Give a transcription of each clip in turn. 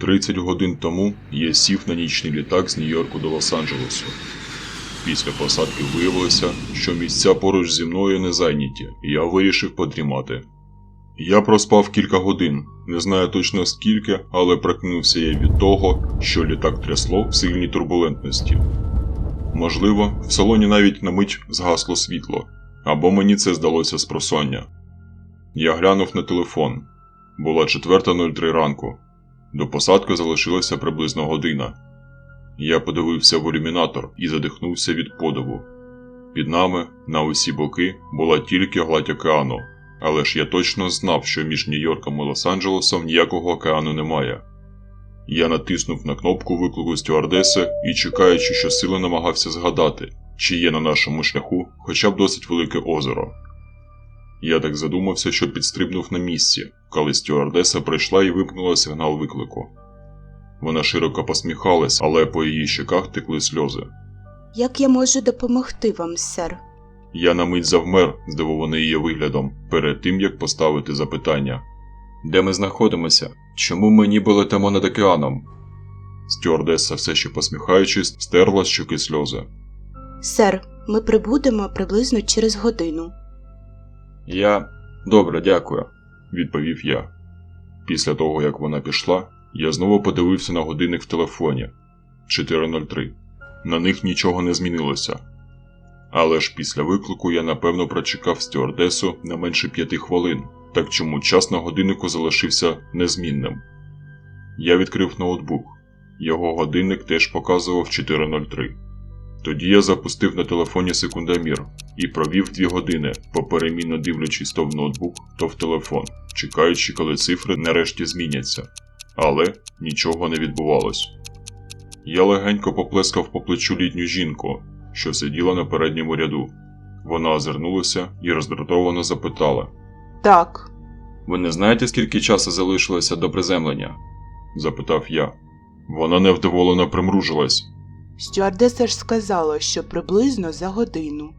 30 годин тому я сів на нічний літак з Нью-Йорку до Лос-Анджелесу. Після посадки виявилося, що місця поруч зі мною не зайняті, і я вирішив подрімати. Я проспав кілька годин, не знаю точно скільки, але прокинувся я від того, що літак трясло в сильній турбулентності. Можливо, в салоні навіть на мить згасло світло, або мені це здалося з просоння. Я глянув на телефон. Була 4.03 ранку. До посадки залишилася приблизно година. Я подивився в ілюмінатор і задихнувся від подиву. Під нами, на усі боки, була тільки гладь океану, але ж я точно знав, що між Нью-Йорком і Лос-Анджелесом ніякого океану немає. Я натиснув на кнопку виклику стюардеси і, чекаючи, що сили намагався згадати, чи є на нашому шляху хоча б досить велике озеро. Я так задумався, що підстрибнув на місці, коли стюардеса прийшла і вимкнула сигнал виклику. Вона широко посміхалась, але по її щеках текли сльози. Як я можу допомогти вам, сер? Я на мить завмер, здивований її виглядом, перед тим як поставити запитання. Де ми знаходимося? Чому ми ніби летимо над океаном? Стюардеса, все ще посміхаючись, стерла щоки сльози. Сер, ми прибудемо приблизно через годину. Я. Добре, дякую, відповів я. Після того, як вона пішла, я знову подивився на годинник в телефоні 4.03. На них нічого не змінилося. Але ж після виклику я напевно прочекав стюардесу не менше п'яти хвилин, так чому час на годиннику залишився незмінним. Я відкрив ноутбук. Його годинник теж показував 4.03. Тоді я запустив на телефоні секундомір і провів дві години, поперемінно дивлячись то в ноутбук, то в телефон, чекаючи, коли цифри нарешті зміняться. Але нічого не відбувалось. Я легенько поплескав по плечу літню жінку, що сиділа на передньому ряду. Вона озирнулася і роздратовано запитала: Так, Ви не знаєте, скільки часу залишилося до приземлення? запитав я. Вона невдоволено примружилась. Стюардеса ж сказала, що приблизно за годину.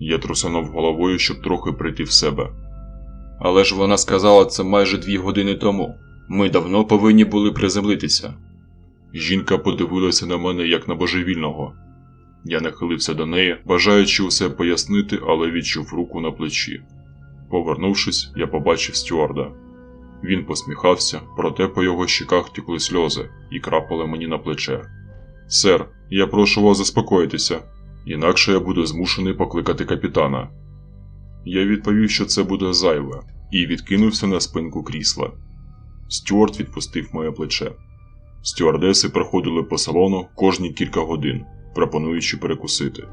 Я трусанув головою, щоб трохи прийти в себе. Але ж вона сказала це майже дві години тому. Ми давно повинні були приземлитися. Жінка подивилася на мене як на божевільного. Я нахилився до неї, бажаючи усе пояснити, але відчув руку на плечі. Повернувшись, я побачив стюарда. Він посміхався, проте по його щеках текли сльози і крапали мені на плече. Сер, я прошу вас заспокоїтися, інакше я буду змушений покликати капітана. Я відповів, що це буде зайве, і відкинувся на спинку крісла. Стюарт відпустив моє плече. Стюардеси проходили по салону кожні кілька годин, пропонуючи перекусити.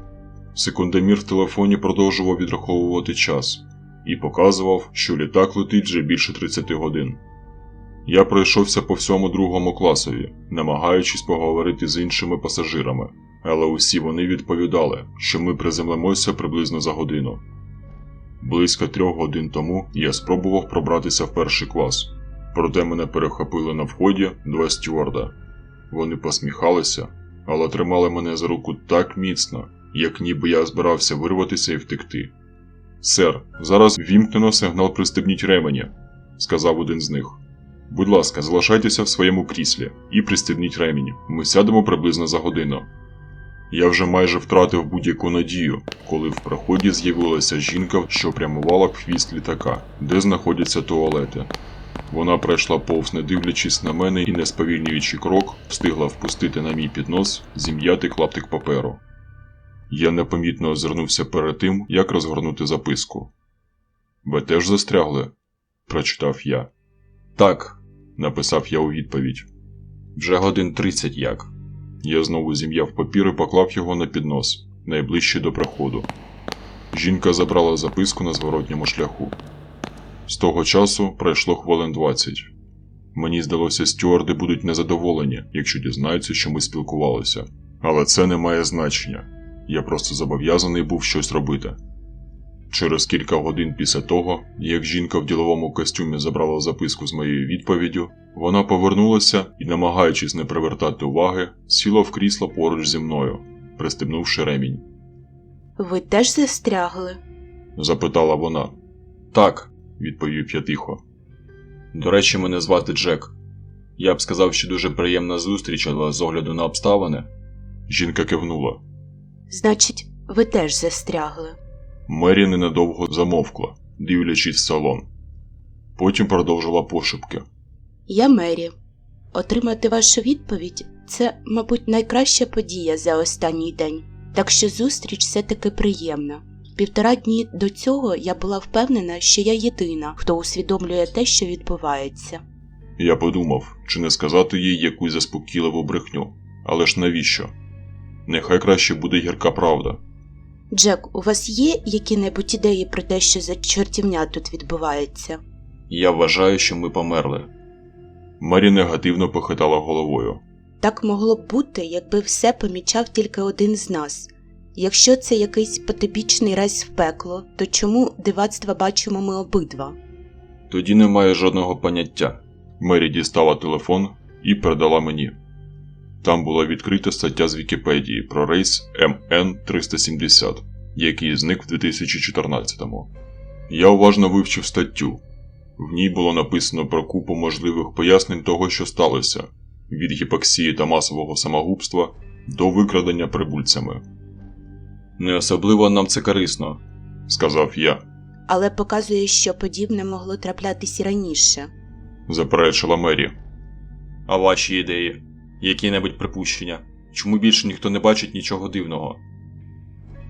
Секундомір в телефоні продовжував відраховувати час і показував, що літак летить вже більше 30 годин. Я пройшовся по всьому другому класові, намагаючись поговорити з іншими пасажирами, але усі вони відповідали, що ми приземлимося приблизно за годину. Близько трьох годин тому я спробував пробратися в перший клас, проте мене перехопили на вході два стюарда. Вони посміхалися, але тримали мене за руку так міцно, як ніби я збирався вирватися і втекти. Сер, зараз вімкнено сигнал пристебніть ремені, сказав один з них. Будь ласка, залишайтеся в своєму кріслі і пристебніть ремінь. Ми сядемо приблизно за годину. Я вже майже втратив будь-яку надію, коли в проході з'явилася жінка, що прямувала в хвіст літака, де знаходяться туалети. Вона пройшла повз, не дивлячись на мене і, не сповільнюючи крок, встигла впустити на мій піднос зім'ятий клаптик паперу. Я непомітно озирнувся перед тим, як розгорнути записку. Ви теж застрягли? прочитав я. Так, написав я у відповідь. Вже годин тридцять як. Я знову зім'яв папір і поклав його на піднос, найближче до проходу. Жінка забрала записку на зворотньому шляху. З того часу пройшло хвилин 20. Мені здалося, стюарди будуть незадоволені, якщо дізнаються, що ми спілкувалися. Але це не має значення. Я просто зобов'язаний був щось робити. Через кілька годин після того, як жінка в діловому костюмі забрала записку з моєю відповіддю, вона повернулася і, намагаючись не привертати уваги, сіла в крісло поруч зі мною, пристебнувши ремінь. Ви теж застрягли? Запитала вона. Так, відповів я тихо. До речі, мене звати Джек. Я б сказав, що дуже приємна зустріч, але з огляду на обставини. Жінка кивнула. Значить, ви теж застрягли. Мері ненадовго замовкла, дивлячись в салон. Потім продовжила пошепки. Я Мері. Отримати вашу відповідь це, мабуть, найкраща подія за останній день. Так що зустріч все-таки приємна. Півтора дні до цього я була впевнена, що я єдина, хто усвідомлює те, що відбувається. Я подумав, чи не сказати їй якусь заспокійливу брехню. Але ж навіщо? Нехай краще буде гірка правда. Джек, у вас є які-небудь ідеї про те, що за чортівня тут відбувається? Я вважаю, що ми померли. Мері негативно похитала головою. Так могло б бути, якби все помічав тільки один з нас. Якщо це якийсь потибічний рейс в пекло, то чому дивацтва бачимо ми обидва? Тоді немає жодного поняття. Мері дістала телефон і передала мені. Там була відкрита стаття з Вікіпедії про рейс МН370, який зник в 2014-му. Я уважно вивчив статтю. В ній було написано про купу можливих пояснень того, що сталося, від гіпоксії та масового самогубства до викрадення прибульцями. Не особливо нам це корисно, сказав я, Але показує, що подібне могло траплятись і раніше. заперечила Мері. А ваші ідеї? Які-небудь припущення? Чому більше ніхто не бачить нічого дивного?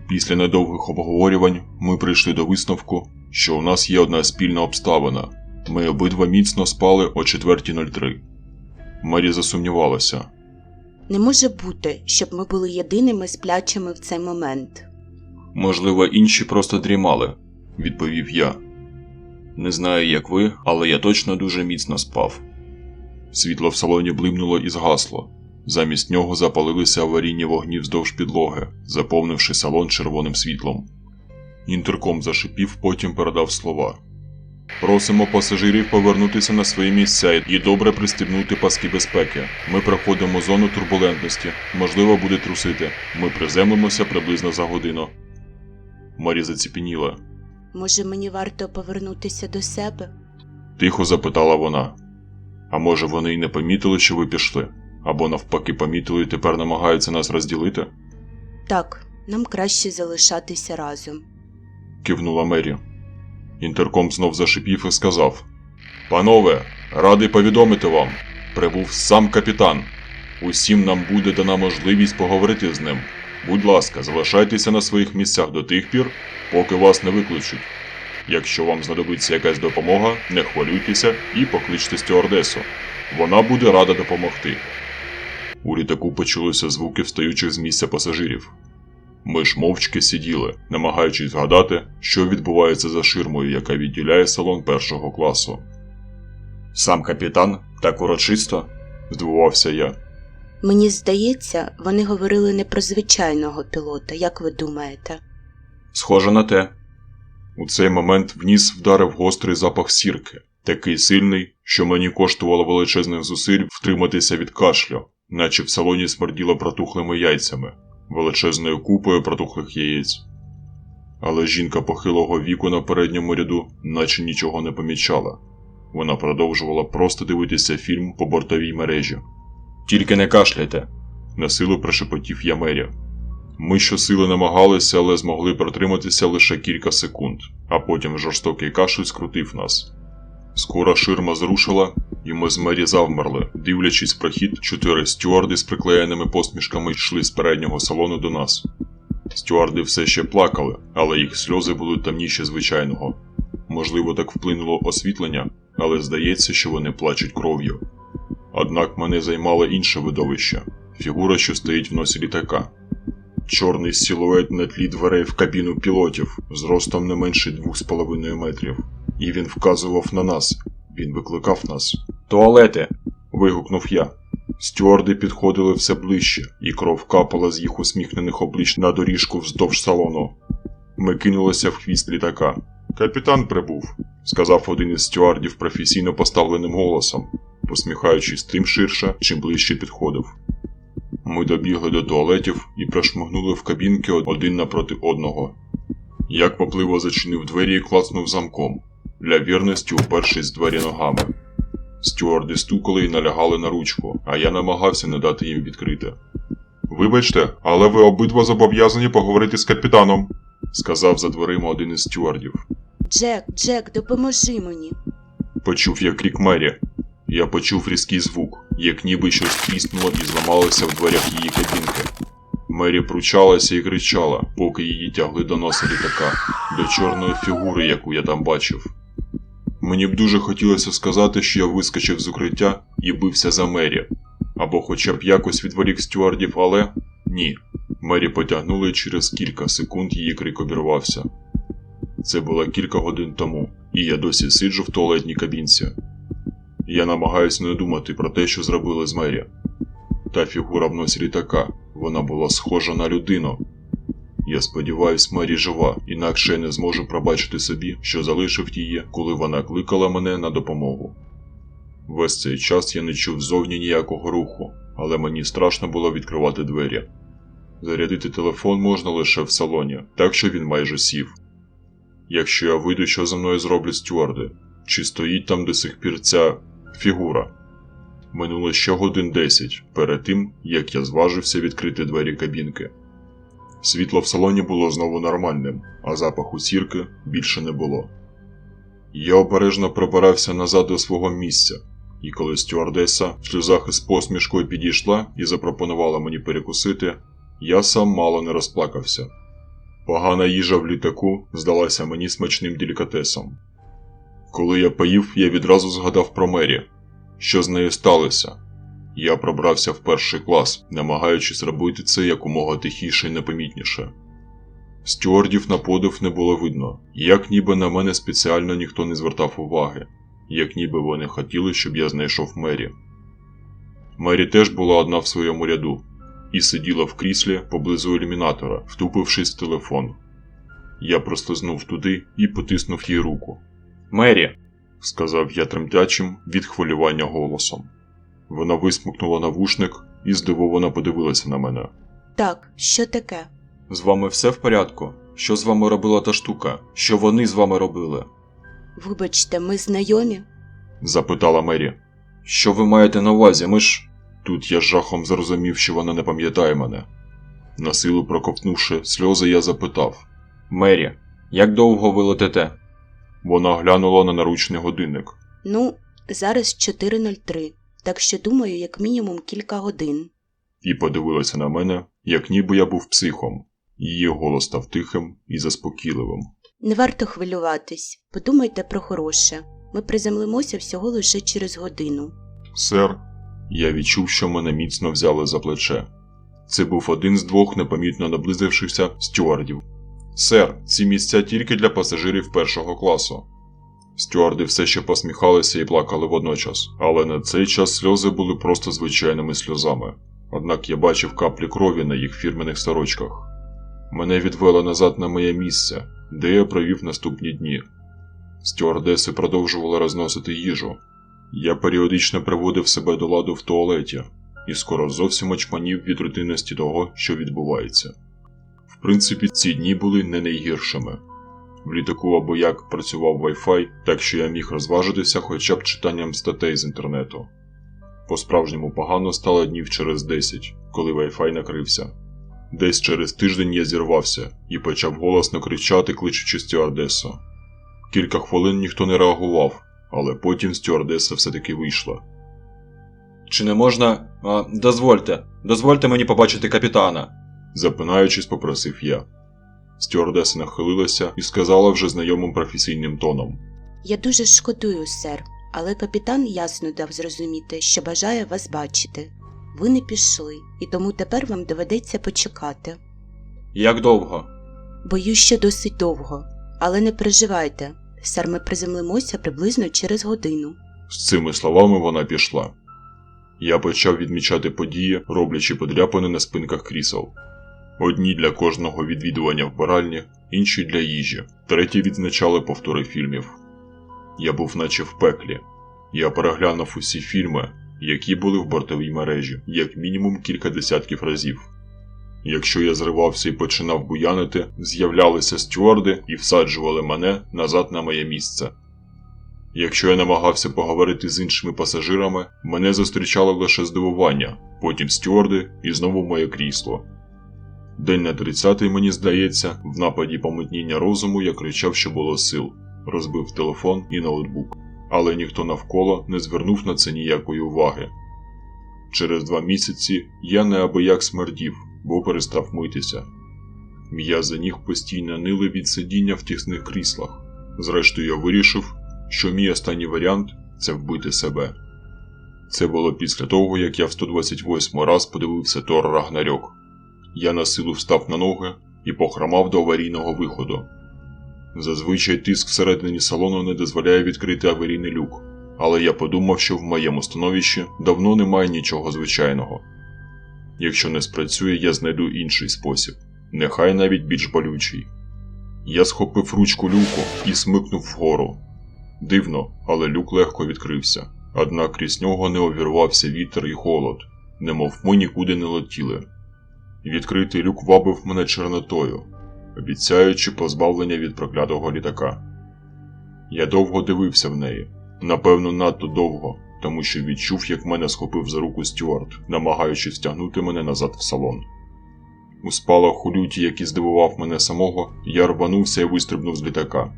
Після недовгих обговорювань ми прийшли до висновку, що у нас є одна спільна обставина. Ми обидва міцно спали о 4.03. Мері засумнівалася. Не може бути, щоб ми були єдиними сплячими в цей момент. Можливо, інші просто дрімали, відповів я. Не знаю, як ви, але я точно дуже міцно спав. Світло в салоні блимнуло і згасло. Замість нього запалилися аварійні вогні вздовж підлоги, заповнивши салон червоним світлом. Інтерком зашипів, потім передав слова. Просимо пасажирів повернутися на свої місця і добре пристебнути паски безпеки. Ми проходимо зону турбулентності. Можливо, буде трусити. Ми приземлимося приблизно за годину. Марі заціпеніла. Може, мені варто повернутися до себе? Тихо запитала вона. А може, вони й не помітили, що ви пішли? Або навпаки помітили і тепер намагаються нас розділити? Так, нам краще залишатися разом. кивнула Мері. Інтерком знов зашипів і сказав: Панове, радий повідомити вам. Прибув сам капітан. Усім нам буде дана можливість поговорити з ним. Будь ласка, залишайтеся на своїх місцях до тих пір, поки вас не викличуть. Якщо вам знадобиться якась допомога, не хвилюйтеся і покличте стюардесу. Вона буде рада допомогти. У літаку почулися звуки встаючих з місця пасажирів. Ми ж мовчки сиділи, намагаючись згадати, що відбувається за ширмою, яка відділяє салон першого класу. Сам капітан так урочисто, здивувався я. Мені здається, вони говорили не про звичайного пілота, як ви думаєте? Схоже на те. У цей момент в ніс вдарив гострий запах сірки, такий сильний, що мені коштувало величезних зусиль втриматися від кашлю, наче в салоні смерділо протухлими яйцями, величезною купою протухлих яєць. Але жінка похилого віку на передньому ряду наче нічого не помічала. Вона продовжувала просто дивитися фільм по бортовій мережі. Тільки не кашляйте, насилу прошепотів я Мері. Ми щосили намагалися, але змогли протриматися лише кілька секунд, а потім жорстокий кашель скрутив нас. Скоро ширма зрушила, і ми з Мері завмерли, дивлячись прохід, чотири стюарди з приклеєними посмішками йшли з переднього салону до нас. Стюарди все ще плакали, але їх сльози були темніші звичайного. Можливо, так вплинуло освітлення, але здається, що вони плачуть кров'ю. Однак мене займало інше видовище фігура, що стоїть в носі літака. Чорний силует на тлі дверей в кабіну пілотів з ростом не менше 2,5 метрів. І він вказував на нас. Він викликав нас. Туалети. вигукнув я. Стюарди підходили все ближче, і кров капала з їх усміхнених облич на доріжку вздовж салону. Ми кинулися в хвіст літака. Капітан прибув, сказав один із стюардів професійно поставленим голосом, посміхаючись тим ширше, чим ближче підходив. Ми добігли до туалетів і прошмигнули в кабінки один напроти одного. Я квапливо зачинив двері і клацнув замком, для вірності упершись з двері ногами. Стюарди стукали і налягали на ручку, а я намагався не дати їм відкрити. Вибачте, але ви обидва зобов'язані поговорити з капітаном, сказав за дверима один із стюардів. Джек, Джек, допоможи мені. Почув я крік Мері. Я почув різкий звук, як ніби щось тріснуло і зламалося в дверях її кабінки. Мері пручалася і кричала, поки її тягли до носа літака, до чорної фігури, яку я там бачив. Мені б дуже хотілося сказати, що я вискочив з укриття і бився за Мері, або хоча б якось відволік стюардів, але ні. Мері потягнули і через кілька секунд її крик обірвався. Це було кілька годин тому, і я досі сиджу в туалетній кабінці. Я намагаюся не думати про те, що зробили з Мері. Та фігура в носі літака, вона була схожа на людину. Я сподіваюсь, Мері жива, інакше я не зможу пробачити собі, що залишив її, коли вона кликала мене на допомогу. Весь цей час я не чув зовні ніякого руху, але мені страшно було відкривати двері. Зарядити телефон можна лише в салоні, так що він майже сів. Якщо я вийду, що за мною зроблять стюарди? Чи стоїть там до сих пір ця фігура? Минуло ще годин десять перед тим, як я зважився відкрити двері кабінки. Світло в салоні було знову нормальним, а запаху сірки більше не було. Я обережно пробирався назад до свого місця, і коли стюардеса в сльозах із посмішкою підійшла і запропонувала мені перекусити, я сам мало не розплакався. Погана їжа в літаку здалася мені смачним делікатесом. Коли я поїв, я відразу згадав про Мері. Що з нею сталося? Я пробрався в перший клас, намагаючись робити це якомога тихіше і непомітніше. Стюардів на подив не було видно, як ніби на мене спеціально ніхто не звертав уваги, як ніби вони хотіли, щоб я знайшов Мері. Мері теж була одна в своєму ряду і сиділа в кріслі поблизу ілюмінатора, втупившись в телефон. Я прослизнув туди і потиснув їй руку. Мері, сказав я тремтячим від хвилювання голосом. Вона висмикнула навушник і здивовано подивилася на мене. Так, що таке? З вами все в порядку? Що з вами робила та штука? Що вони з вами робили? Вибачте, ми знайомі? запитала Мері. Що ви маєте на увазі? Ми ж. Тут я з жахом зрозумів, що вона не пам'ятає мене. Насилу проковтнувши сльози, я запитав Мері, як довго ви летите? Вона глянула на наручний годинник. Ну, зараз 4.03, так що думаю, як мінімум кілька годин. і подивилася на мене, як ніби я був психом. Її голос став тихим і заспокійливим. Не варто хвилюватись, подумайте про хороше. Ми приземлимося всього лише через годину. Сер, я відчув, що мене міцно взяли за плече. Це був один з двох непомітно наблизившихся стюардів. Сер, ці місця тільки для пасажирів першого класу. Стюарди все ще посміхалися і плакали водночас, але на цей час сльози були просто звичайними сльозами. Однак я бачив каплі крові на їх фірмених сорочках. Мене відвели назад на моє місце, де я провів наступні дні. Стюардеси продовжували розносити їжу. Я періодично приводив себе до ладу в туалеті і скоро зовсім очманів від рутинності того, що відбувається. Принципі, ці дні були не найгіршими. В літаку або як працював Wi-Fi, так що я міг розважитися хоча б читанням статей з інтернету. По-справжньому погано стало днів через 10, коли Wi-Fi накрився. Десь через тиждень я зірвався і почав голосно кричати, кличучи стюардесу. Кілька хвилин ніхто не реагував, але потім стюардеса все-таки вийшла. Чи не можна. А, дозвольте, дозвольте мені побачити капітана. Запинаючись, попросив я. Стюардеса нахилилася і сказала вже знайомим професійним тоном. Я дуже шкодую, сер, але капітан ясно дав зрозуміти, що бажає вас бачити. Ви не пішли, і тому тепер вам доведеться почекати. Як довго? Боюсь, що досить довго, але не переживайте, сер, ми приземлимося приблизно через годину. З цими словами вона пішла. Я почав відмічати події, роблячи подряпини на спинках крісел. Одні для кожного відвідування вбиральні, інші для їжі, треті відзначали повтори фільмів. Я був наче в пеклі. Я переглянув усі фільми, які були в бортовій мережі, як мінімум кілька десятків разів. Якщо я зривався і починав буянити, з'являлися стюарди і всаджували мене назад на моє місце. Якщо я намагався поговорити з іншими пасажирами, мене зустрічало лише здивування, потім стюарди і знову моє крісло. День на 30-й, мені здається, в нападі помутніння розуму я кричав, що було сил, розбив телефон і ноутбук, але ніхто навколо не звернув на це ніякої уваги. Через два місяці я неабияк смердів, бо перестав митися. М'язи ніг постійно нили від сидіння в тісних кріслах. Зрештою, я вирішив, що мій останній варіант це вбити себе. Це було після того, як я в 128 раз подивився Тор Рагнарьок. Я на силу встав на ноги і похромав до аварійного виходу. Зазвичай тиск всередині салону не дозволяє відкрити аварійний люк, але я подумав, що в моєму становищі давно немає нічого звичайного. Якщо не спрацює, я знайду інший спосіб, нехай навіть більш болючий. Я схопив ручку люку і смикнув вгору. Дивно, але люк легко відкрився, однак крізь нього не увірвався вітер і холод, немов ми нікуди не летіли. Відкритий люк вабив мене чорнотою, обіцяючи позбавлення від проклятого літака. Я довго дивився в неї, напевно, надто довго, тому що відчув, як мене схопив за руку Стюарт, намагаючись стягнути мене назад в салон. У спалаху люті, який здивував мене самого, я рванувся і вистрибнув з літака.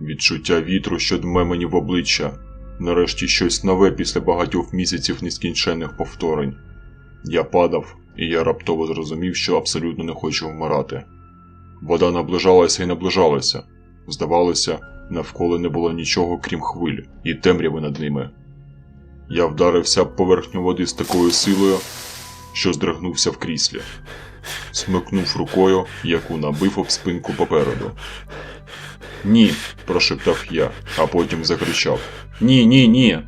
Відчуття вітру, що дме мені в обличчя, нарешті щось нове після багатьох місяців нескінченних повторень. Я падав, і я раптово зрозумів, що абсолютно не хочу вмирати. Вода наближалася і наближалася. Здавалося, навколо не було нічого, крім хвиль, і темряви над ними. Я вдарився об поверхню води з такою силою, що здригнувся в кріслі. Смикнув рукою, яку набив об спинку попереду. Ні, прошептав я, а потім закричав: Ні, ні, ні.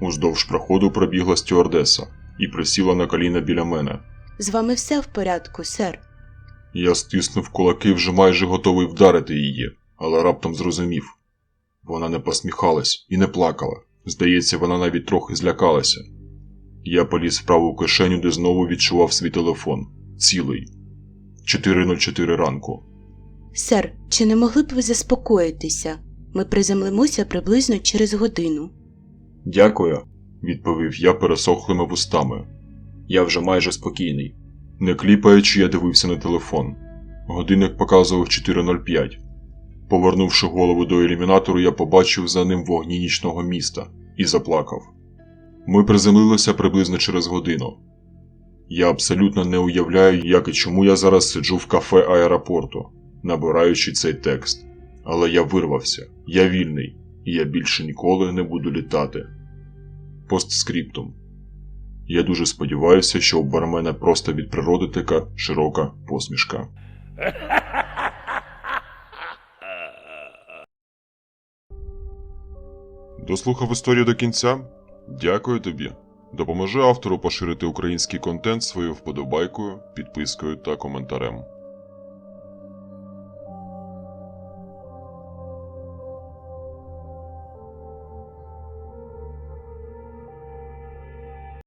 Уздовж проходу пробігла стюардеса і присіла на коліна біля мене. З вами все в порядку, сер. Я стиснув кулаки, вже майже готовий вдарити її, але раптом зрозумів. Вона не посміхалась і не плакала. Здається, вона навіть трохи злякалася. Я поліз в праву кишеню, де знову відчував свій телефон. Цілий. 4.04 ранку. Сер, чи не могли б ви заспокоїтися? Ми приземлимося приблизно через годину. Дякую, відповів я пересохлими вустами. Я вже майже спокійний. Не кліпаючи, я дивився на телефон. Годинник показував 4.05. Повернувши голову до ілюмінатору, я побачив за ним вогні нічного міста і заплакав. Ми приземлилися приблизно через годину. Я абсолютно не уявляю, як і чому я зараз сиджу в кафе аеропорту, набираючи цей текст. Але я вирвався, я вільний, і я більше ніколи не буду літати. Постскриптум. Я дуже сподіваюся, що у бармена просто від природи така широка посмішка. Дослухав історію до кінця? Дякую тобі. Допоможи автору поширити український контент своєю вподобайкою, підпискою та коментарем.